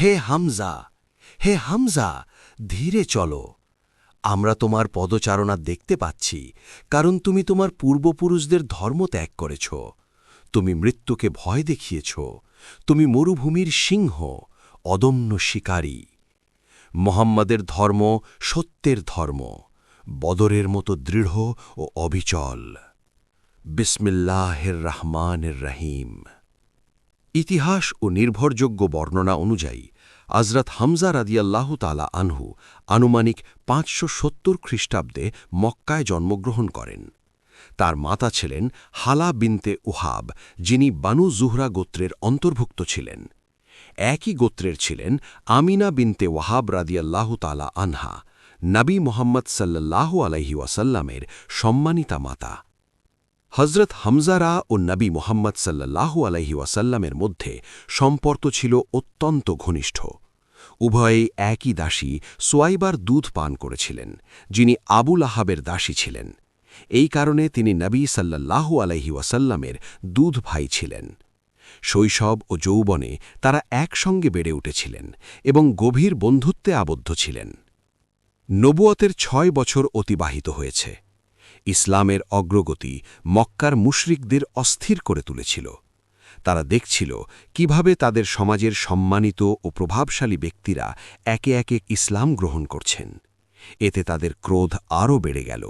হে হামজা হে হামজা, ধীরে চলো। আমরা তোমার পদচারণা দেখতে পাচ্ছি, কারণ তুমি তোমার পূর্বপুরুষদের ধর্ম ত্যাগ করেছ। তুমি মৃত্যুকে ভয় দেখিয়েছ। তুমি মরুভূমির সিংহ, অদম্য শিকারী। মোহাম্মদের ধর্ম সত্যের ধর্ম, বদরের মতো দৃঢ় ও অবিচল। বিসমিল্লাহের রহমানের রহিম। ইতিহাস ও নির্ভরযোগ্য বর্ণনা অনুযায়ী আজরাত হামজা রাদিয়াল্লাহু তালা আনহু আনুমানিক পাঁচশো সত্তর খ্রিস্টাব্দে মক্কায় জন্মগ্রহণ করেন। তার মাতা ছিলেন হালা বিনতে উহাব, যিনি বানু জুহরা গোত্রের অন্তর্ভুক্ত ছিলেন। একই গোত্রের ছিলেন আমিনা বিনতে ওয়াহাব রাদিয়াল্লাহু তালা আনহা, নবী মোহাম্মদ সাল্লাল্লাহু আলহি ওয়াসাল্লামের সম্মানিতা মাতা। হজরত হামজারা ও নবী মোহাম্মদ সাল্লাল্লাহু আলহি ওয়াসাল্লামের মধ্যে সম্পর্ক ছিল অত্যন্ত ঘনিষ্ঠ। উভয়ে একই দাসী সোয়াইবার দুধ পান করেছিলেন, যিনি আবুল আহাবের দাসী ছিলেন। এই কারণে তিনি নবী সাল্লাল্লাহু আলহি ওয়াসাল্লামের দুধ ভাই ছিলেন। শৈশব ও যৌবনে তারা একসঙ্গে বেড়ে উঠেছিলেন এবং গভীর বন্ধুত্বে আবদ্ধ ছিলেন। নবুয়তের ছয় বছর অতিবাহিত হয়েছে। ইসলামের অগ্রগতি মক্কার মুশরিকদের অস্থির করে তুলেছিল। তারা দেখছিল কীভাবে তাদের সমাজের সম্মানিত ও প্রভাবশালী ব্যক্তিরা একে একে ইসলাম গ্রহণ করছেন। এতে তাদের ক্রোধ আরও বেড়ে গেল।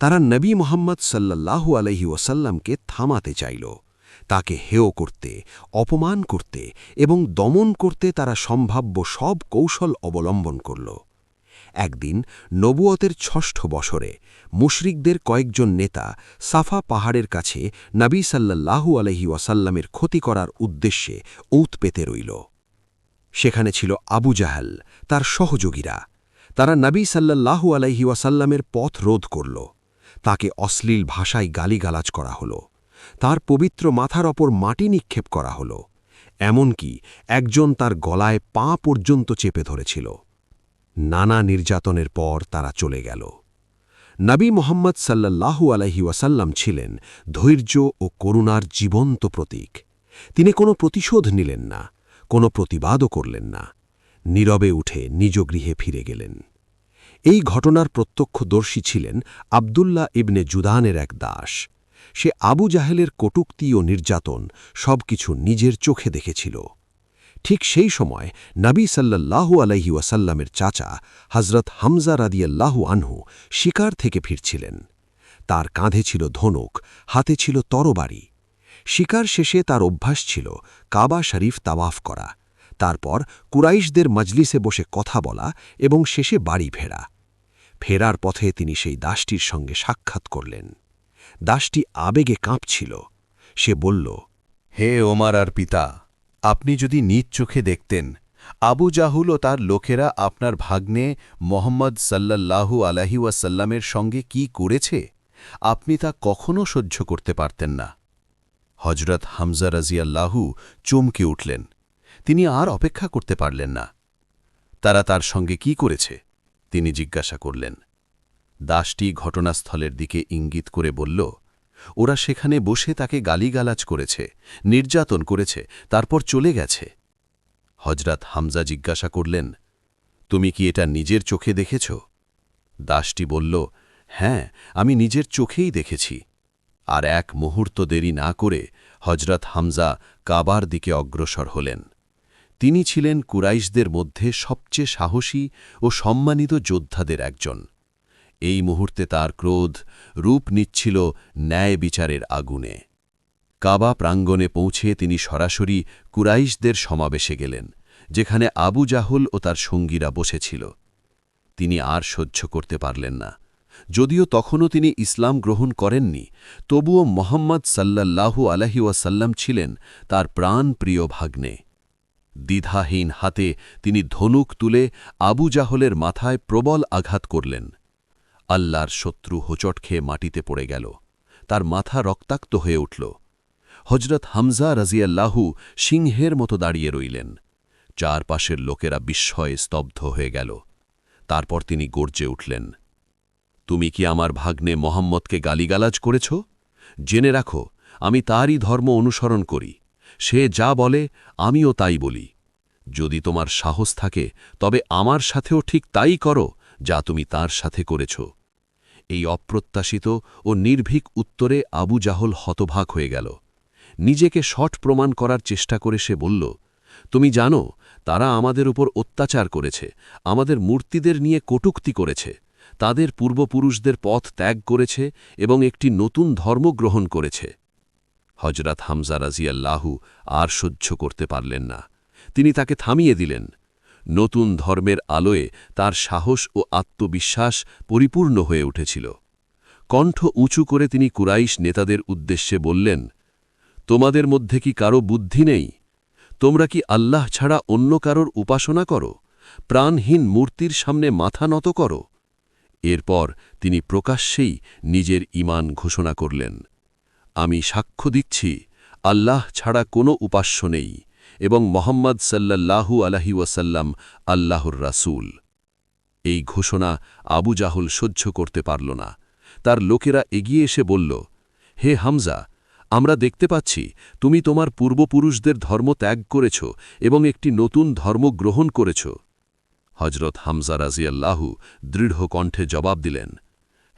তারা নবী মোহাম্মদ সাল্লাল্লাহু আলহি ওসাল্লামকে থামাতে চাইল। তাকে হেয় করতে, অপমান করতে এবং দমন করতে তারা সম্ভাব্য সব কৌশল অবলম্বন করল। একদিন নবুয়তের ষষ্ঠ বছরে মুশরিকদের কয়েকজন নেতা সাফা পাহাড়ের কাছে নবী সাল্লাল্লাহু আলহি ওয়াসাল্লামের ক্ষতি করার উদ্দেশ্যে ঔত পেতে রইল। সেখানে ছিল আবু জাহাল, তার সহযোগীরা। তারা নবী সাল্লাল্লাহু আলহি ওয়াসাল্লামের পথ রোধ করল। তাকে অশ্লীল ভাষায় গালিগালাজ করা হল। তার পবিত্র মাথার ওপর মাটি নিক্ষেপ করা হল। এমনকি একজন তার গলায় পা পর্যন্ত চেপে ধরেছিল। নানা নির্যাতনের পর তারা চলে গেল। নবী মোহাম্মদ সাল্লাল্লাহু আলহি ওয়াসাল্লাম ছিলেন ধৈর্য ও করুণার জীবন্ত প্রতীক। তিনি কোনো প্রতিশোধ নিলেন না, কোনো প্রতিবাদও করলেন না। নীরবে উঠে নিজ গৃহে ফিরে গেলেন। এই ঘটনার প্রত্যক্ষদর্শী ছিলেন আবদুল্লাহ ইবনে জুদানের এক দাস। সে আবু জাহেলের কটুক্তি ও নির্যাতন সবকিছু নিজের চোখে দেখেছিল। ঠিক সেই সময় নবী সাল্লাল্লাহু আলহি ওয়াসাল্লামের চাচা হজরত হামজা রাদিয়াল্লাহু আনহু শিকার থেকে ফিরছিলেন। তার কাঁধে ছিল ধনুক, হাতে ছিল তরবারি। শিকার শেষে তার অভ্যাস ছিল কাবা শরীফ তাওয়াফ করা। তারপর কুরাইশদের মজলিসে বসে কথা বলা এবং শেষে বাড়ি ফেরা। ফেরার পথে তিনি সেই দাসটির সঙ্গে সাক্ষাৎ করলেন। দাসটি আবেগে কাঁপছিল। সে বলল, হে ওমার আর পিতা আপনি যদি নিজ চোখে দেখতেন, আবু জাহুল ও তার লোকেরা আপনার ভাগ্নে মোহাম্মদ সাল্লাল্লাহু আলাহি ওয়াসাল্লামের সঙ্গে কি করেছে? আপনি তা কখনও সহ্য করতে পারতেন না। হজরত হামজা রাজিয়াল্লাহু চমকে উঠলেন। তিনি আর অপেক্ষা করতে পারলেন না। তারা তার সঙ্গে কি করেছে? তিনি জিজ্ঞাসা করলেন। দাসটি ঘটনাস্থলের দিকে ইঙ্গিত করে বলল ওরা সেখানে বসে তাকে গালিগালাজ করেছে, নির্যাতন করেছে, তারপর চলে গেছে। হজরত হামজা জিজ্ঞাসা করলেন, তুমি কি এটা নিজের চোখে দেখেছ? দাসটি বলল হ্যাঁ আমি নিজের চোখেই দেখেছি। আর এক মুহূর্ত দেরি না করে হজরত হামজা কাবার দিকে অগ্রসর হলেন। তিনি ছিলেন কুরাইশদের মধ্যে সবচেয়ে সাহসী ও সম্মানিত যোদ্ধাদের একজন। এই মুহূর্তে তার ক্রোধ রূপ নিচ্ছিল ন্যায় বিচারের আগুনে। কাবা প্রাঙ্গণে পৌঁছে তিনি সরাসরি কুরাইশদের সমাবেশে গেলেন, যেখানে আবু জাহুল ও তার সঙ্গীরা বসেছিল। তিনি আর সহ্য করতে পারলেন না। যদিও তখনও তিনি ইসলাম গ্রহণ করেননি, তবুও মোহাম্মদ সাল্লাল্লাহু আলহি ওয়াসাল্লাম ছিলেন তার প্রাণপ্রিয় ভাগ্নে। দ্বিধাহীন হাতে তিনি ধনুক তুলে আবু জাহলের মাথায় প্রবল আঘাত করলেন। আল্লাহর শত্রু হোচট খেয়ে মাটিতে পড়ে গেল। তার মাথা রক্তাক্ত হয়ে উঠল। হজরত হামজা রাজিয়াল্লাহু সিংহের মতো দাঁড়িয়ে রইলেন। চারপাশের লোকেরা বিস্ময়ে স্তব্ধ হয়ে গেল। তারপর তিনি গর্জে উঠলেন, তুমি কি আমার ভাগ্নে মোহাম্মদকে গালিগালাজ করেছ? জেনে রাখো, আমি তারই ধর্ম অনুসরণ করি। সে যা বলে, আমিও তাই বলি। যদি তোমার সাহস থাকে, তবে আমার সাথেও ঠিক তাই করো, যা তুমি তার সাথে করেছ। এই অপ্রত্যাশিত ও নির্ভীক উত্তরে আবু জাহল হতভাগ হয়ে গেল। নিজেকে শট প্রমাণ করার চেষ্টা করে সে বলল, তুমি জানো, তারা আমাদের উপর অত্যাচার করেছে, আমাদের মূর্তিদের নিয়ে কটুক্তি করেছে, তাদের পূর্বপুরুষদের পথ ত্যাগ করেছে এবং একটি নতুন ধর্ম গ্রহণ করেছে। হজরত হামজা রাজিয়াল্লাহু আর সহ্য করতে পারলেন না। তিনি তাকে থামিয়ে দিলেন। নতুন ধর্মের আলোয় তার সাহস ও আত্মবিশ্বাস পরিপূর্ণ হয়ে উঠেছিল। কণ্ঠ উঁচু করে তিনি কুরাইশ নেতাদের উদ্দেশ্যে বললেন, তোমাদের মধ্যে কি কারও বুদ্ধি নেই? তোমরা কি আল্লাহ ছাড়া অন্য কারোর উপাসনা করো? প্রাণহীন মূর্তির সামনে মাথা নত করো? এরপর তিনি প্রকাশ্যেই নিজের ইমান ঘোষণা করলেন, আমি সাক্ষ্য দিচ্ছি, আল্লাহ ছাড়া কোনো উপাস্য নেই। এবং মোহাম্মদ সাল্লাল্লাহু আলহি ওয়াসাল্লাম আল্লাহর রাসূল। এই ঘোষণা আবু জাহুল সহ্য করতে পারল না। তার লোকেরা এগিয়ে এসে বলল, হে হামজা, আমরা দেখতে পাচ্ছি তুমি তোমার পূর্বপুরুষদের ধর্ম ত্যাগ করেছ এবং একটি নতুন ধর্ম গ্রহণ করেছ। হজরত হামজা রাজিয়াল্লাহু দৃঢ় কণ্ঠে জবাব দিলেন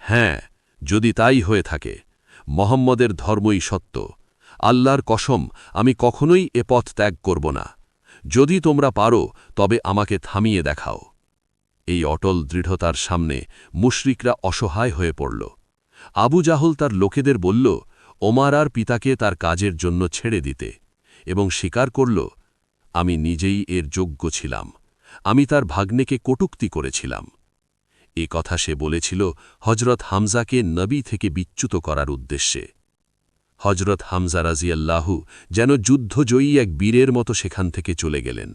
হ্যাঁ যদি তাই হয়ে থাকে, মোহাম্মদের ধর্মই সত্য। আল্লাহর কসম, আমি কখনোই এ পথ ত্যাগ করব না। যদি তোমরা পারো, তবে আমাকে থামিয়ে দেখাও। এই অটল দৃঢ়তার সামনে মুশরিকরা অসহায় হয়ে পড়ল। আবু জাহল তার লোকেদের বলল, ওমার আর পিতাকে তার কাজের জন্য ছেড়ে দিতে। এবং স্বীকার করল, আমি নিজেই এর যোগ্য ছিলাম। আমি তার ভাগ্নেকে কটুক্তি করেছিলাম। এ কথা সে বলেছিল হজরত হামজাকে নবী থেকে বিচ্যুত করার উদ্দেশ্যে। হজরত হামজা রাজিয়াল্লাহু যেন যুদ্ধজয়ী এক বীরের মতো সেখান থেকে চলে গেলেন।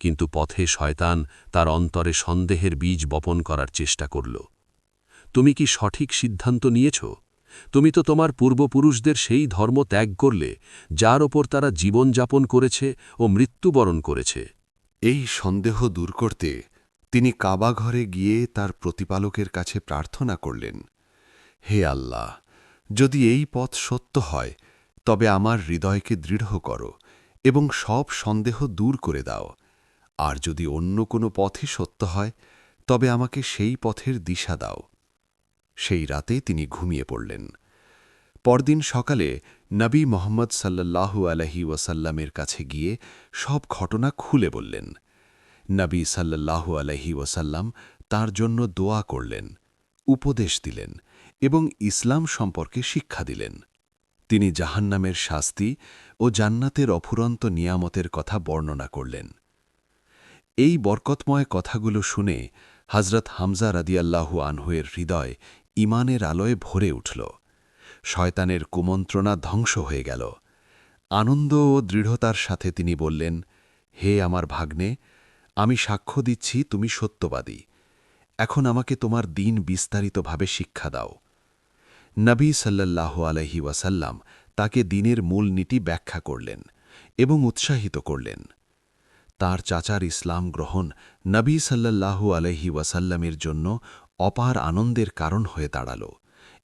কিন্তু পথে শয়তান তার অন্তরে সন্দেহের বীজ বপন করার চেষ্টা করল। তুমি কি সঠিক সিদ্ধান্ত নিয়েছ? তুমি তো তোমার পূর্বপুরুষদের সেই ধর্ম ত্যাগ করলে, যার ওপর তারা জীবনযাপন করেছে ও মৃত্যুবরণ করেছে। এই সন্দেহ দূর করতে তিনি কাবা ঘরে গিয়ে তার প্রতিপালকের কাছে প্রার্থনা করলেন, হে আল্লাহ যদি এই পথ সত্য হয়, তবে আমার হৃদয়কে দৃঢ় করো এবং সব সন্দেহ দূর করে দাও। আর যদি অন্য কোনো পথই সত্য হয়, তবে আমাকে সেই পথের দিশা দাও। সেই রাতে তিনি ঘুমিয়ে পড়লেন। পরদিন সকালে নবী মোহাম্মদ সাল্লাল্লাহু আলহি ওয়াসাল্লামের কাছে গিয়ে সব ঘটনা খুলে বললেন। নবী সাল্লাল্লাহু আলহি ওয়াসাল্লাম তার জন্য দোয়া করলেন, উপদেশ দিলেন এবং ইসলাম সম্পর্কে শিক্ষা দিলেন। তিনি জাহান্নামের শাস্তি ও জান্নাতের অফুরন্ত নিয়ামতের কথা বর্ণনা করলেন। এই বরকতময় কথাগুলো শুনে হজরত হামজা রাদিয়াল্লাহু আনহুয়ের হৃদয় ইমানের আলোয় ভরে উঠল। শয়তানের কুমন্ত্রণা ধ্বংস হয়ে গেল। আনন্দ ও দৃঢ়তার সাথে তিনি বললেন, হে আমার ভাগ্নে, আমি সাক্ষ্য দিচ্ছি তুমি সত্যবাদী। এখন আমাকে তোমার দিন বিস্তারিতভাবে শিক্ষা দাও। নবী সাল্লাল্লাহু আলহি ওয়াসাল্লাম তাকে দিনের মূল নীতি ব্যাখ্যা করলেন এবং উৎসাহিত করলেন। তার চাচার ইসলাম গ্রহণ নবী সাল্লাল্লাহু আলহি ওয়াসাল্লামের জন্য অপার আনন্দের কারণ হয়ে দাঁড়াল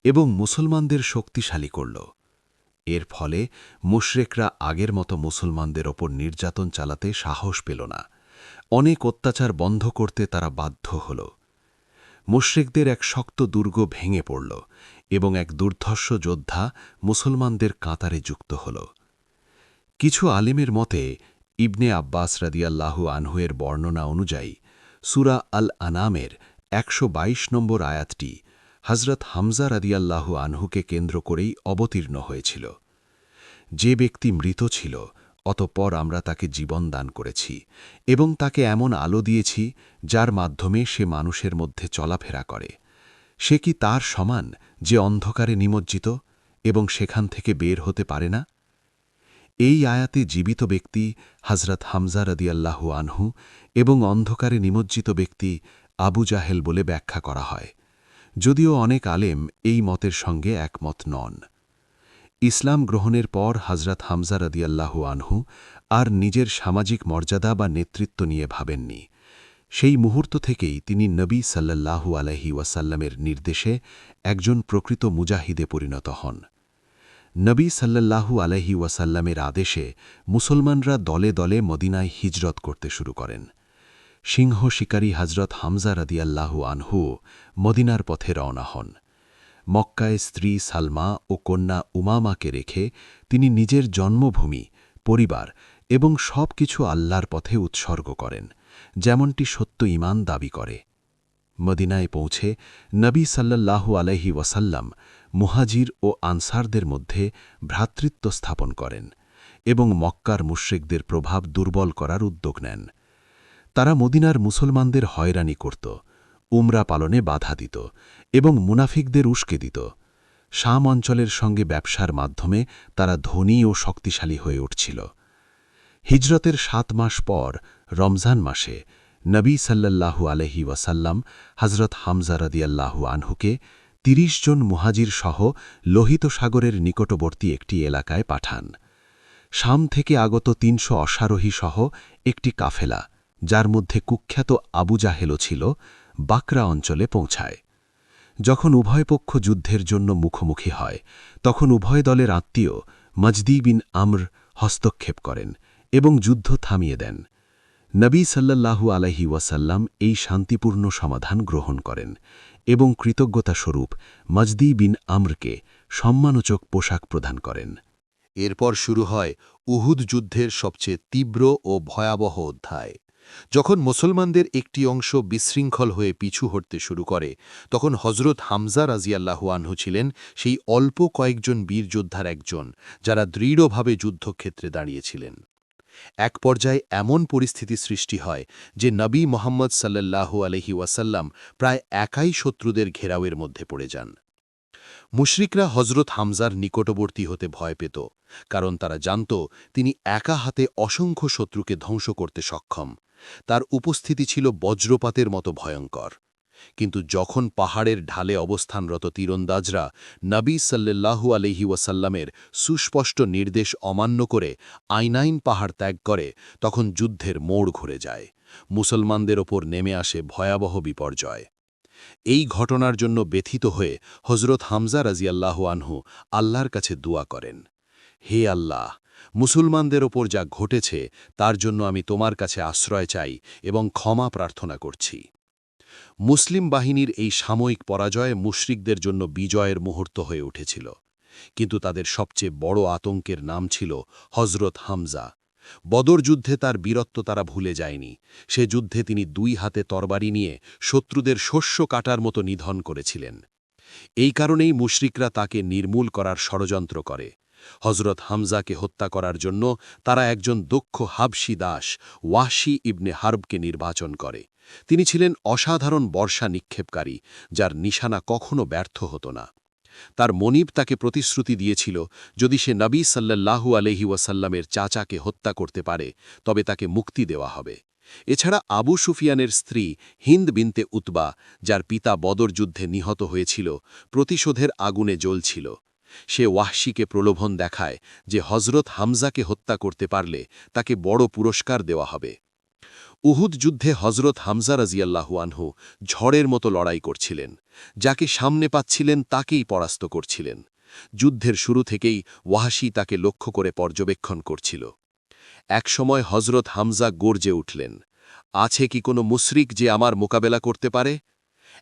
এবং মুসলমানদের শক্তিশালী করল। এর ফলে মুশরেকরা আগের মতো মুসলমানদের ওপর নির্যাতন চালাতে সাহস পেল না। অনেক অত্যাচার বন্ধ করতে তারা বাধ্য হল। মুশরেকদের এক শক্ত দুর্গ ভেঙে পড়ল এবং এক দুর্ধর্ষ যোদ্ধা মুসলমানদের কাতারে যুক্ত হল। কিছু আলিমের মতে, ইবনে আব্বাস রাদিয়াল্লাহু আনহুয়ের বর্ণনা অনুযায়ী, সুরা আল আনামের একশ বাইশ নম্বর আয়াতটি হজরত হামজা রাদিয়াল্লাহু আনহুকে কেন্দ্র করেই অবতীর্ণ হয়েছিল। যে ব্যক্তি মৃত ছিল, অতঃপর আমরা তাকে জীবন দান করেছি এবং তাকে এমন আলো দিয়েছি যার মাধ্যমে সে মানুষের মধ্যে চলাফেরা করে। সে কি তার সমান যে অন্ধকারে নিমজ্জিত এবং সেখান থেকে বের হতে পারে না, এই আয়াতে জীবিত ব্যক্তি হজরত হামজা রদিয়াল্লাহু আনহু এবং অন্ধকারে নিমজ্জিত ব্যক্তি আবু জাহেল বলে ব্যাখ্যা করা হয়, যদিও অনেক আলেম এই মতের সঙ্গে একমত নন। ইসলাম গ্রহণের পর হজরত হামজা রদিয়াল্লাহু আনহু আর নিজের সামাজিক মর্যাদা বা নেতৃত্ব নিয়ে ভাবেননি। সেই মুহূর্ত থেকেই তিনি নবী সাল্লাল্লাহু আলহি ওয়াসাল্লামের নির্দেশে একজন প্রকৃত মুজাহিদে পরিণত হন। নবী সাল্লাল্লাহু আলহি ওয়াসাল্লামের আদেশে মুসলমানরা দলে দলে মদিনায় হিজরত করতে শুরু করেন। সিংহ শিকারী হজরত হামজা রাদিয়াল্লাহু আনহু মদিনার পথে রওনা হন। মক্কায় স্ত্রী সালমা ও কন্যা উমামাকে রেখে তিনি নিজের জন্মভূমি, পরিবার এবং সব কিছু আল্লাহর পথে উৎসর্গ করেন। যেমনটি সত্য ঈমান দাবি করে। মদিনায় পৌঁছে নবী সাল্লাল্লাহু আলহি ওয়াসাল্লাম মুহাজির ও আনসারদের মধ্যে ভ্রাতৃত্ব স্থাপন করেন এবং মক্কার মুশ্রিকদের প্রভাব দুর্বল করার উদ্যোগ নেন। তারা মদিনার মুসলমানদের হয়রানি করত, উমরা পালনে বাধা দিত এবং মুনাফিকদের উস্কে দিত। শাম অঞ্চলের সঙ্গে ব্যবসার মাধ্যমে তারা ধনী ও শক্তিশালী হয়ে উঠছিল। হিজরতের সাত মাস পর, রমজান মাসে, নবী সাল্লাল্লাহু আলহি ওয়াসাল্লাম হজরত হামজা রদিয়াল্লাহু আনহুকে তিরিশ জন মুহাজির সহ লোহিত সাগরের নিকটবর্তী একটি এলাকায় পাঠান। শাম থেকে আগত তিনশো অশ্বারোহী সহ একটি কাফেলা, যার মধ্যে কুখ্যাত আবু জাহেলও ছিল, বাকরা অঞ্চলে পৌঁছায়। যখন উভয় পক্ষ যুদ্ধের জন্য মুখোমুখি হয়, তখন উভয় দলের আত্মীয় মজদি বিন আমর হস্তক্ষেপ করেন। এবং যুদ্ধ থামিয়ে দেন। নবী সাল্লাল্লাহু আলহি ওয়াসাল্লাম এই শান্তিপূর্ণ সমাধান গ্রহণ করেন এবং কৃতজ্ঞতাস্বরূপ মজদি বিন আমরকে সম্মানচক পোশাক প্রদান করেন। এরপর শুরু হয় উহুদ যুদ্ধের সবচেয়ে তীব্র ও ভয়াবহ অধ্যায়। যখন মুসলমানদের একটি অংশ বিশৃঙ্খল হয়ে পিছু হটতে শুরু করে, তখন হজরত হামজা রাজিয়াল্লাহু আনহু ছিলেন সেই অল্প কয়েকজন বীর যোদ্ধার একজন, যারা দৃঢ়ভাবে যুদ্ধক্ষেত্রে দাঁড়িয়েছিলেন। এক পর্যায়ে এমন পরিস্থিতি সৃষ্টি হয় যে নবী মোহাম্মদ সাল্লাল্লাহু আলহি ওয়াসাল্লাম প্রায় একাই শত্রুদের ঘেরাওয়ের মধ্যে পড়ে যান। মুশরিকরা হজরত হামজার নিকটবর্তী হতে ভয় পেত, কারণ তারা জানত তিনি একা হাতে অসংখ্য শত্রুকে ধ্বংস করতে সক্ষম। তার উপস্থিতি ছিল বজ্রপাতের মতো ভয়ঙ্কর। কিন্তু যখন পাহাড়ের ঢালে অবস্থানরত তীরন্দাজরা নবী সাল্লাল্লাহু আলহি ওয়াসাল্লামের সুস্পষ্ট নির্দেশ অমান্য করে আইনাইন পাহাড় ত্যাগ করে, তখন যুদ্ধের মোড় ঘুরে যায়। মুসলমানদের ওপর নেমে আসে ভয়াবহ বিপর্যয়। এই ঘটনার জন্য ব্যথিত হয়ে হজরত হামজা রাজিয়াল্লাহু আনহু আল্লাহর কাছে দোয়া করেন, হে আল্লাহ, মুসলমানদের ওপর যা ঘটেছে, তার জন্য আমি তোমার কাছে আশ্রয় চাই এবং ক্ষমা প্রার্থনা করছি। মুসলিম বাহিনীর এই সাময়িক পরাজয় মুশরিকদের জন্য বিজয়ের মুহূর্ত হয়ে উঠেছিল। কিন্তু তাদের সবচেয়ে বড় আতঙ্কের নাম ছিল হজরত হামজা। বদর যুদ্ধে তার বীরত্ব তারা ভুলে যায়নি। সে যুদ্ধে তিনি দুই হাতে তরবারি নিয়ে শত্রুদের শস্য কাটার মতো নিধন করেছিলেন। এই কারণেই মুশরিকরা তাকে নির্মূল করার ষড়যন্ত্র করে। হজরত হামজাকে হত্যা করার জন্য তারা একজন দক্ষ হাবসি দাস ওয়াশি ইবনে হার্বকে নির্বাচন করে। তিনি ছিলেন অসাধারণ বর্ষা নিক্ষেপকারী, যার নিশানা কখনো ব্যর্থ হতো না। তার মনিব তাকে প্রতিশ্রুতি দিয়েছিল, যদি সে নবী সাল্লাল্লাহু আলহি ওয়াসাল্লামের চাচাকে হত্যা করতে পারে, তবে তাকে মুক্তি দেওয়া হবে। এছাড়া আবু সুফিয়ানের স্ত্রী হিন্দ বিনতে উতবা, যার পিতা বদর যুদ্ধে নিহত হয়েছিল, প্রতিশোধের আগুনে জ্বলছিল। সে ওয়াহশিকে প্রলোভন দেখায় যে হজরত হামজাকে হত্যা করতে পারলে তাকে বড় পুরস্কার দেওয়া হবে। উহুদ যুদ্ধে হজরত হামজা রাজিয়াল্লাহু আনহু ঝড়ের মতো লড়াই করছিলেন। যাকে সামনে পাচ্ছিলেন তাকেই পরাস্ত করছিলেন। যুদ্ধের শুরু থেকেই ওয়াহাসি তাকে লক্ষ্য করে পর্যবেক্ষণ করছিল। একসময় হজরত হামজা গর্জে উঠলেন, আছে কি কোনো মুশরিক যে আমার মোকাবেলা করতে পারে?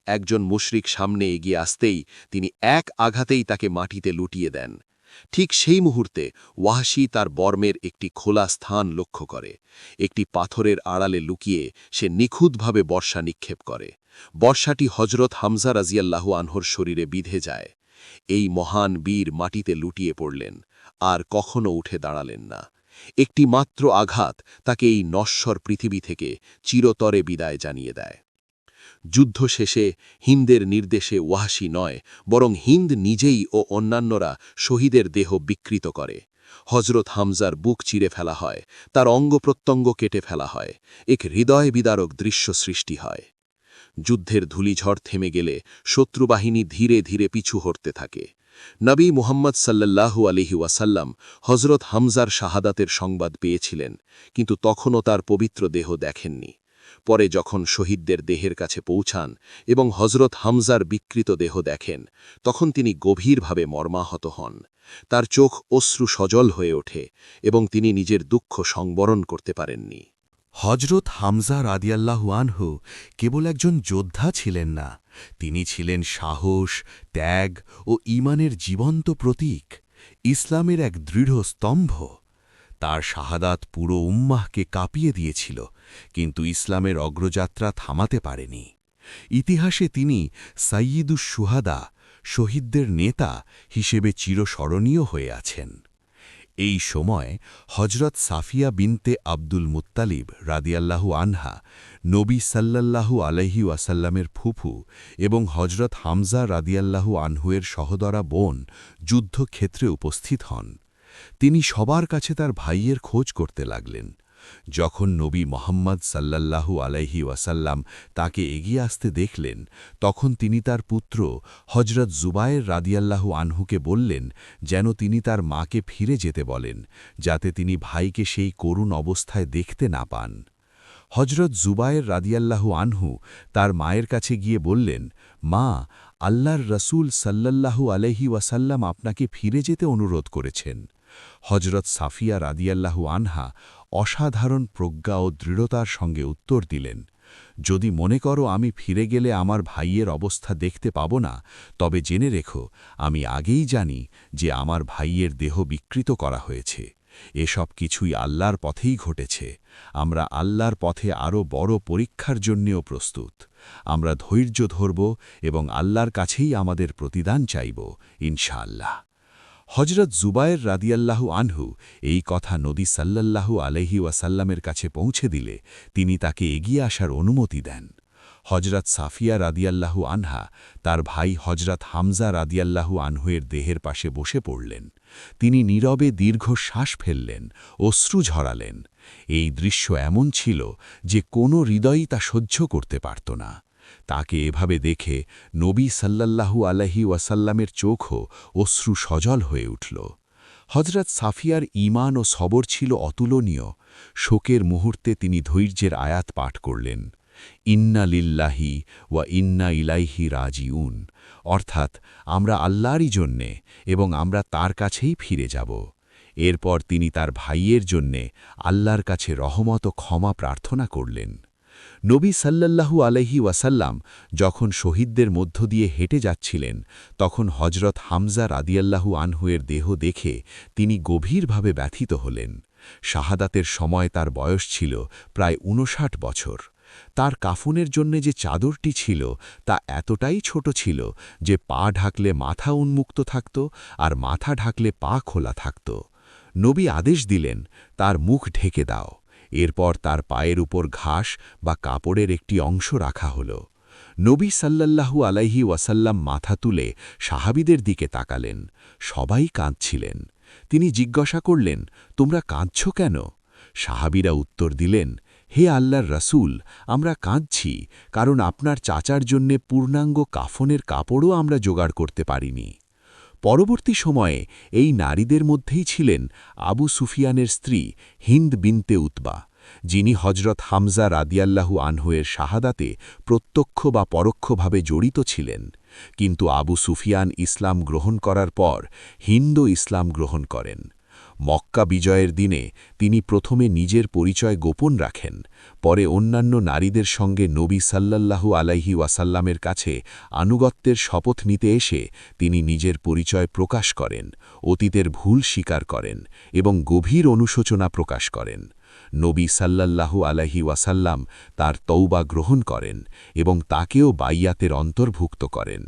একজন মুশরিক সামনে এগিয়ে আসতেই তিনি এক আঘাতেই তাকে মাটিতে লুটিয়ে দেন। ঠিক সেই মুহূর্তে ওয়াহাসি তার বর্মের একটি খোলা স্থান লক্ষ্য করে। একটি পাথরের আড়ালে লুকিয়ে সে নিখুঁতভাবে বর্ষা নিক্ষেপ করে। বর্ষাটি হজরত হামজা রাজিয়াল্লাহু আনহর শরীরে বিধে যায়। এই মহান বীর মাটিতে লুটিয়ে পড়লেন, আর কখনো উঠে দাঁড়ালেন না। একটি মাত্র আঘাত তাকে এই নশ্বর পৃথিবী থেকে চিরতরে বিদায় জানিয়ে দেয়। যুদ্ধ শেষে হিন্দের নির্দেশে ওয়াহাসি নয়, বরং হিন্দ নিজেই ও অন্যান্যরা শহীদের দেহ বিকৃত করে। হজরত হামজার বুক চিরে ফেলা হয়, তার অঙ্গ প্রত্যঙ্গ কেটে ফেলা হয়, এক হৃদয় বিদারক দৃশ্য সৃষ্টি হয়। যুদ্ধের ধূলিঝড় থেমে গেলে শত্রুবাহিনী ধীরে ধীরে পিছু হটতে থাকে। নবী মুহাম্মদ সাল্লাল্লাহু আলিহি ওয়াসাল্লাম হজরত হামজার শাহাদাতের সংবাদ পেয়েছিলেন, কিন্তু তখনও তার পবিত্র দেহ দেখেননি। পরে যখন শহীদদের দেহের কাছে পৌঁছান এবং হজরত হামজার বিকৃত দেহ দেখেন, তখন তিনি গভীরভাবে মর্মাহত হন। তার চোখ অশ্রু সজল হয়ে ওঠে এবং তিনি নিজের দুঃখ সংবরণ করতে পারেননি। হজরত হামজা রাদিয়াল্লাহু আনহু কেবল একজন যোদ্ধা ছিলেন না, তিনি ছিলেন সাহস, ত্যাগ ও ঈমানের জীবন্ত প্রতীক, ইসলামের এক দৃঢ় স্তম্ভ। তার শাহাদাত পুরো উম্মাহকে কাঁপিয়ে দিয়েছিল কিন্তু ইসলামের অগ্রযাত্রা থামাতে পারেনি। ইতিহাসে তিনি সাইয়িদুস সুহাদা শহীদদের নেতা হিসেবে চিরস্মরণীয় হয়ে আছেন। এই সময় হজরত সাফিয়া বিনতে আব্দুল মুত্তালিব রাদিয়াল্লাহু আনহা, নবী সাল্লাল্লাহু আলহি ওয়াসাল্লামের ফুফু এবং হজরত হামজা রাদিয়াল্লাহু আনহুয়ের সহদরা বোন যুদ্ধক্ষেত্রে উপস্থিত হন। তিনি সবার কাছে তার ভাইয়ের খোঁজ করতে লাগলেন। যখন নবী মোহাম্মদ সাল্লাল্লাহু আলাইহি ওয়াসাল্লাম তাকে এগিয়ে আসতে দেখলেন, তখন তিনি তার পুত্র হজরত জুবায়ের রাদিয়াল্লাহু আনহুকে বললেন যেন তিনি তার মাকে ফিরে যেতে বলেন, যাতে তিনি ভাইকে সেই করুণ অবস্থায় দেখতে না পান। হজরত জুবায়ের রাদিয়াল্লাহু আনহু তার মায়ের কাছে গিয়ে বললেন, মা, আল্লাহর রসুল সাল্লাল্লাহু আলহি ওয়াসাল্লাম আপনাকে ফিরে যেতে অনুরোধ করেছেন। হজরত সাফিয়া রাদিয়াল্লাহু আনহা অসাধারণ প্রজ্ঞা ও দৃঢ়তার সঙ্গে উত্তর দিলেন, যদি মনে করো আমি ফিরে গেলে আমার ভাইয়ের অবস্থা দেখতে পাব না, তবে জেনে রেখো, আমি আগেই জানি যে আমার ভাইয়ের দেহ বিকৃত করা হয়েছে। এসব কিছুই আল্লাহর পথেই ঘটেছে। আমরা আল্লাহর পথে আরও বড় পরীক্ষার জন্যেও প্রস্তুত। আমরা ধৈর্য ধরব এবং আল্লাহর কাছেই আমাদের প্রতিদান চাইব, ইনশাআল্লাহ। হজরত জুবায়ের রাদিয়াল্লাহু আনহু এই কথা নদী সাল্লাল্লাহু আলহি ওয়াসাল্লামের কাছে পৌঁছে দিলে তিনি তাকে এগিয়ে আসার অনুমতি দেন। হজরত সাফিয়া রাদিয়াল্লাহু আনহা তার ভাই হজরত হামজা রাদিয়াল্লাহু আনহুয়ের দেহের পাশে বসে পড়লেন। তিনি নীরবে দীর্ঘ শ্বাস ফেললেন, অশ্রু ঝরালেন। এই দৃশ্য এমন ছিল যে কোনো হৃদয়ই তা সহ্য করতে পারত না। তাকে এভাবে দেখে নবী সাল্লাল্লাহু আলহি ওয়াসাল্লামের চোখও অশ্রু সজল হয়ে উঠল। হজরত সাফিয়ার ঈমান ও সবর ছিল অতুলনীয়। শোকের মুহূর্তে তিনি ধৈর্যের আয়াত পাঠ করলেন, ইন্না লিল্লাহি ওয়া ইন্না ইলাইহি রাজিউন। অর্থাৎ আমরা আল্লাহরই জন্যে এবং আমরা তার কাছেই ফিরে যাব। এরপর তিনি তার ভাইয়ের জন্যে আল্লাহর কাছে রহমত ও ক্ষমা প্রার্থনা করলেন। নবী সাল্লাল্লাহু আলহি ওয়াসাল্লাম যখন শহীদদের মধ্য দিয়ে হেঁটে যাচ্ছিলেন, তখন হজরত হামজা রাদিয়াল্লাহু আনহুয়ের দেহ দেখে তিনি গভীরভাবে ব্যথিত হলেন। শাহাদাতের সময় তার বয়স ছিল প্রায় উনষাট বছর। তার কাফনের জন্যে যে চাদরটি ছিল তা এতটাই ছোট ছিল যে পা ঢাকলে মাথা উন্মুক্ত থাকত আর মাথা ঢাকলে পা খোলা থাকত। নবী আদেশ দিলেন, তার মুখ ঢেকে দাও। এরপর তার পায়ের উপর ঘাস বা কাপড়ের একটি অংশ রাখা হল। নবী সাল্লাল্লাহু আলাইহি ওয়াসাল্লাম মাথা তুলে সাহাবিদের দিকে তাকালেন। সবাই কাঁদছিলেন। তিনি জিজ্ঞাসা করলেন, তোমরা কাঁদছ কেন? সাহাবিরা উত্তর দিলেন, হে আল্লাহর রসুল, আমরা কাঁদছি, কারণ আপনার চাচার জন্যে পূর্ণাঙ্গ কাফনের কাপড়ও আমরা জোগাড় করতে পারিনি। পরবর্তী সময়ে এই নারীদের মধ্যেই ছিলেন আবু সুফিয়ানের স্ত্রী হিন্দ বিনতে উতবা, যিনি হজরত হামজা রাদিয়াল্লাহু আনহুয়ের শাহাদাতে প্রত্যক্ষ বা পরোক্ষভাবে জড়িত ছিলেন। কিন্তু আবু সুফিয়ান ইসলাম গ্রহণ করার পর হিন্দু ইসলাম গ্রহণ করেন। মক্কা বিজয়ের দিনে তিনি প্রথমে নিজের পরিচয় গোপন রাখেন, পরে অন্যান্য নারীদের সঙ্গে নবী সাল্লাল্লাহু আলাইহি ওয়াসাল্লামের কাছে আনুগত্যের শপথ নিতে এসে তিনি নিজের পরিচয় প্রকাশ করেন, অতীতের ভুল স্বীকার করেন এবং গভীর অনুশোচনা প্রকাশ করেন। নবী সাল্লাল্লাহু আলাইহি ওয়াসাল্লাম তার তৌবা গ্রহণ করেন এবং তাকেও বাইয়াতের অন্তর্ভুক্ত করেন।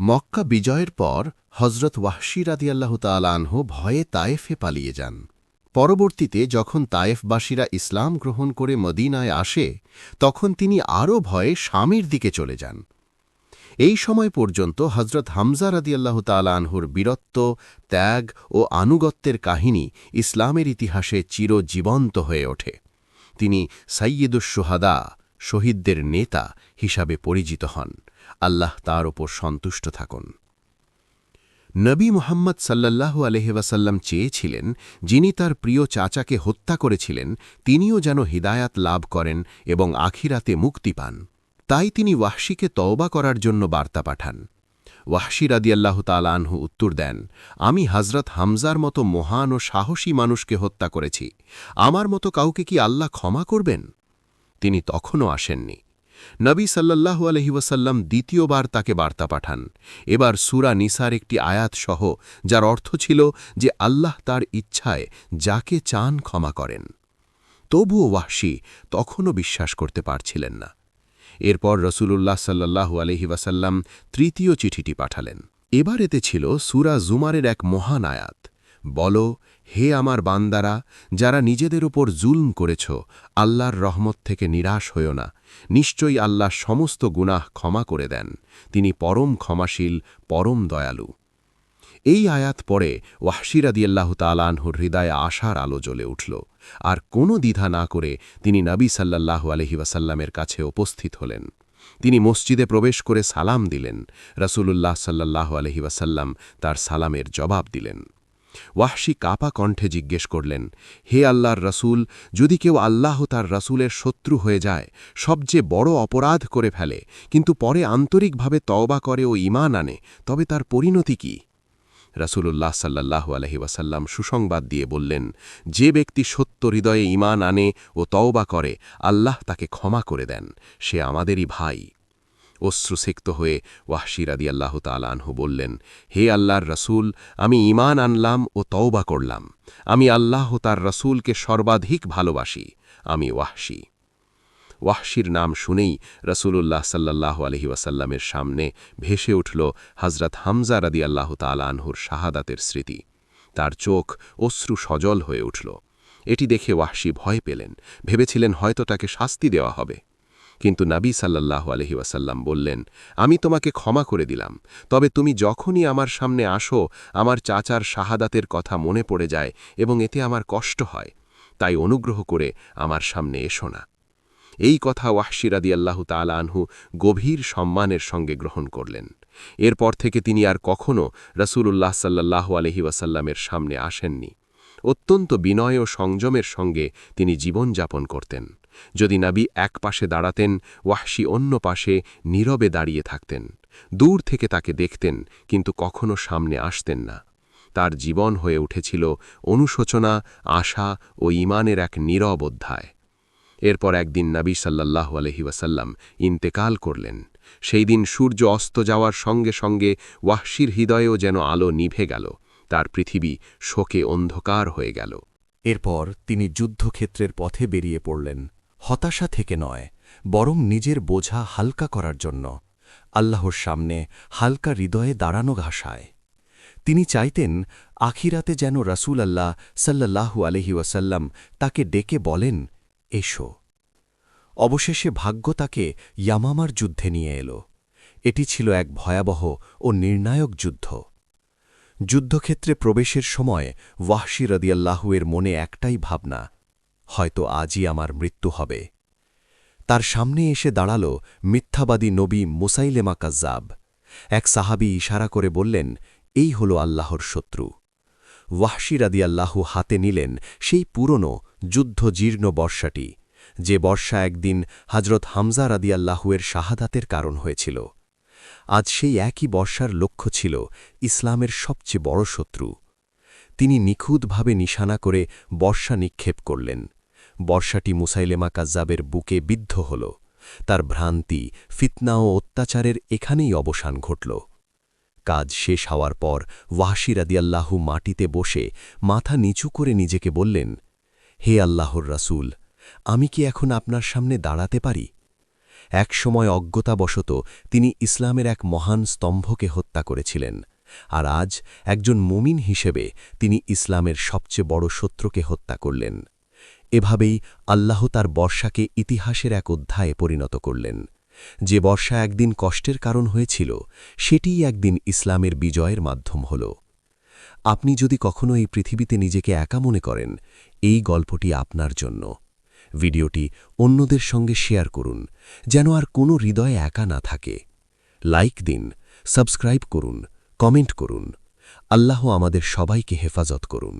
মক্কা বিজয়ের পর হজরত ওয়াহশি রাদিয়াল্লাহু তালানহ ভয়ে তায়েফে পালিয়ে যান। পরবর্তীতে যখন তায়েফবাসীরা ইসলাম গ্রহণ করে মদিনায় আসে, তখন তিনি আরও ভয়ে স্বামীর দিকে চলে যান। এই সময় পর্যন্ত হজরত হামজা রাদিয়াল্লাহ তালানহুর বীরত্ব, ত্যাগ ও আনুগত্যের কাহিনী ইসলামের ইতিহাসে চিরজীবন্ত হয়ে ওঠে। তিনি সাইয়্যিদুস-সুহাদা শহীদদের নেতা হিসাবে পরিচিত হন। আল্লাহ তার ওপর সন্তুষ্ট থাকুন। নবী মুহাম্মদ সাল্লাল্লাহু আলহিবাসাল্লাম চেয়েছিলেন, যিনি তার প্রিয় চাচাকে হত্যা করেছিলেন, তিনিও যেন হিদায়াত লাভ করেন এবং আখিরাতে মুক্তি পান। তাই তিনি ওয়াহশিকে তওবা করার জন্য বার্তা পাঠান। ওয়াহশি রাদিয়াল্লাহ তালানহু উত্তর দেন, আমি হজরত হামজার মতো মহান ও সাহসী মানুষকে হত্যা করেছি। আমার মতো কাউকে কি আল্লাহ ক্ষমা করবেন? তিনি তখনও আসেননি। নবী সাল্লাল্লাহু আলহি ওয়াসাল্লাম দ্বিতীয়বার তাকে বার্তা পাঠান। এবার সুরা নিসার একটি আয়াত সহ, যার অর্থ ছিল যে আল্লাহ তার ইচ্ছায় যাকে চান ক্ষমা করেন। তবুও ওয়াহশি তখনও বিশ্বাস করতে পারছিলেন না। এরপর রসুলুল্লাহ সাল্লাহু আলহি ওয়াসাল্লাম তৃতীয় চিঠিটি পাঠালেন। এবার এতে ছিল সুরা জুমারের এক মহান আয়াত। বল হে আমার বান্দারা, যারা নিজেদের ওপর জুলম করেছ, আল্লাহর রহমত থেকে নিরাশ হইও না। নিশ্চয়ই আল্লাহ সমস্ত গুনাহ ক্ষমা করে দেন। তিনি পরম ক্ষমাশীল, পরম দয়ালু। এই আয়াত পরে ওয়াহশিরাদিয়াল্লাহ তালানহুর হৃদয়ে আশার আলো জ্বলে উঠল। আর কোনো দ্বিধা না করে তিনি নবী সাল্লাল্লাহু আলহি ওয়াসাল্লামের কাছে উপস্থিত হলেন। তিনি মসজিদে প্রবেশ করে সালাম দিলেন। রসুলুল্লাহ সাল্লাল্লাহু আলহি ওয়াসাল্লাম তার সালামের জবাব দিলেন। ওয়াহশি কাপা কণ্ঠে জিজ্ঞেস করলেন, হে আল্লাহর রসুল, যদি কেউ আল্লাহ তার রসুলের শত্রু হয়ে যায়, সবচেয়ে বড় অপরাধ করে ফেলে, কিন্তু পরে আন্তরিকভাবে তওবা করে ও ইমান আনে, তবে তার পরিণতি কি? রাসূলুল্লাহ আলহি ওয়াসাল্লাম সুসংবাদ দিয়ে বললেন, যে ব্যক্তি সত্য হৃদয়ে ইমান আনে ও তওবা করে, আল্লাহ তাকে ক্ষমা করে দেন, সে আমাদেরই ভাই। অশ্রুসিক্ত হয়ে ওয়াহশিরাদি আল্লাহ তালানহু বললেন, হে আল্লাহর রসুল, আমি ইমান আনলাম ও তওবা করলাম। আমি আল্লাহ তার রসুলকে সর্বাধিক ভালোবাসি। আমি ওয়াহশি। ওয়াহশির নাম শুনেই রসুলুল্লাহ সাল্লাহ আলহি ওয়াসাল্লামের সামনে ভেসে উঠল হজরত হামজা রাদি আল্লাহ তালানহুর শাহাদাতের স্মৃতি। তার চোখ অশ্রু সজল হয়ে উঠল। এটি দেখে ওয়াহশি ভয় পেলেন। ভেবেছিলেন হয়তো তাকে শাস্তি দেওয়া হবে। কিন্তু নাবী সাল্লাহ আলহি ওয়াসাল্লাম বললেন, আমি তোমাকে ক্ষমা করে দিলাম, তবে তুমি যখনই আমার সামনে আসো, আমার চাচার শাহাদাতের কথা মনে পড়ে যায় এবং এতে আমার কষ্ট হয়, তাই অনুগ্রহ করে আমার সামনে এসো না। এই কথা ওয়াহশিরাদি আল্লাহ আনহু গভীর সম্মানের সঙ্গে গ্রহণ করলেন। এরপর থেকে তিনি আর কখনও রসুলুল্লাহ সাল্লাহ আলহি ওয়াসাল্লামের সামনে আসেননি। অত্যন্ত বিনয় ও সংযমের সঙ্গে তিনি জীবনযাপন করতেন। যদি নাবি এক পাশে দাঁড়াতেন, ওয়াহশি অন্য পাশে নীরবে দাঁড়িয়ে থাকতেন। দূর থেকে তাকে দেখতেন, কিন্তু কখনো সামনে আসতেন না। তার জীবন হয়ে উঠেছিল অনুশোচনা, আশা ও ইমানের এক নীরব অধ্যায়। এরপর একদিন নবী সাল্লাল্লাহু আলহি ইন্তেকাল করলেন। সেই দিন সূর্য অস্ত যাওয়ার সঙ্গে সঙ্গে ওয়াহশির হৃদয়েও যেন আলো নিভে গেল। তার পৃথিবী শোকে অন্ধকার হয়ে গেল। এরপর তিনি যুদ্ধক্ষেত্রের পথে বেরিয়ে পড়লেন। হতাশা থেকে নয়, বরং নিজের বোঝা হালকা করার জন্য। আল্লাহর সামনে হালকা হৃদয়ে দাঁড়ানো ঘাসায় তিনি চাইতেন আখিরাতে যেন রাসূল আল্লাহ সাল্লাহু আলহি ওয়াসাল্লাম তাকে ডেকে বলেন, এসো। অবশেষে ভাগ্য তাকে ইয়ামামার যুদ্ধে নিয়ে এলো। এটি ছিল এক ভয়াবহ ও নির্ণায়ক যুদ্ধ। যুদ্ধক্ষেত্রে প্রবেশের সময় ওয়াহশি রদিয়াল্লাহুয়ের মনে একটাই ভাবনা হয়তো আজই আমার মৃত্যু হবে। তার সামনে এসে দাঁড়াল মিথ্যাবাদী নবী মুসাইলেমা কাজ্জাব। এক সাহাবি ইশারা করে বললেন, এই হল আল্লাহর শত্রু। ওয়াহশি রাদিয়াল্লাহু হাতে নিলেন সেই পুরনো, যুদ্ধজীর্ণ বর্ষাটি, যে বর্ষা একদিন হজরত হামজা রাদিয়াল্লাহুয়ের শাহাদাতের কারণ হয়েছিল। আজ সেই একই বর্ষার লক্ষ্য ছিল ইসলামের সবচেয়ে বড় শত্রু। তিনি নিখুঁতভাবে নিশানা করে বর্ষা নিক্ষেপ করলেন। বর্ষাটি মুসাইলেমা কাজ্জাবের বুকে বিদ্ধ হল। তার ভ্রান্তি, ফিতনা ও অত্যাচারের এখানেই অবসান ঘটল। কাজ শেষ হওয়ার পর ওয়াহশি রাদিয়াল্লাহু মাটিতে বসে মাথা নিচু করে নিজেকে বললেন, হে আল্লাহর রাসূল, আমি কি এখন আপনার সামনে দাঁড়াতে পারি? এক সময় অজ্ঞতাবশত তিনি ইসলামের এক মহান স্তম্ভকে হত্যা করেছিলেন, আর আজ একজন মুমিন হিসেবে তিনি ইসলামের সবচেয়ে বড় শত্রুকে হত্যা করলেন। এভাবেই আল্লাহ তার বর্ষাকে ইতিহাসের এক অধ্যায়ে পরিণত করলেন। যে বর্ষা একদিন কষ্টের কারণ হয়েছিল, সেটিই একদিন ইসলামের বিজয়ের মাধ্যম হল। আপনি যদি কখনো এই পৃথিবীতে নিজেকে একা মনে করেন, এই গল্পটি আপনার জন্য। ভিডিওটি অন্যদের সঙ্গে শেয়ার করুন, যেন আর কোনো হৃদয়ে একা না থাকে। লাইক দিন, সাবস্ক্রাইব করুন, কমেন্ট করুন। আল্লাহ আমাদের সবাইকে হেফাজত করুন।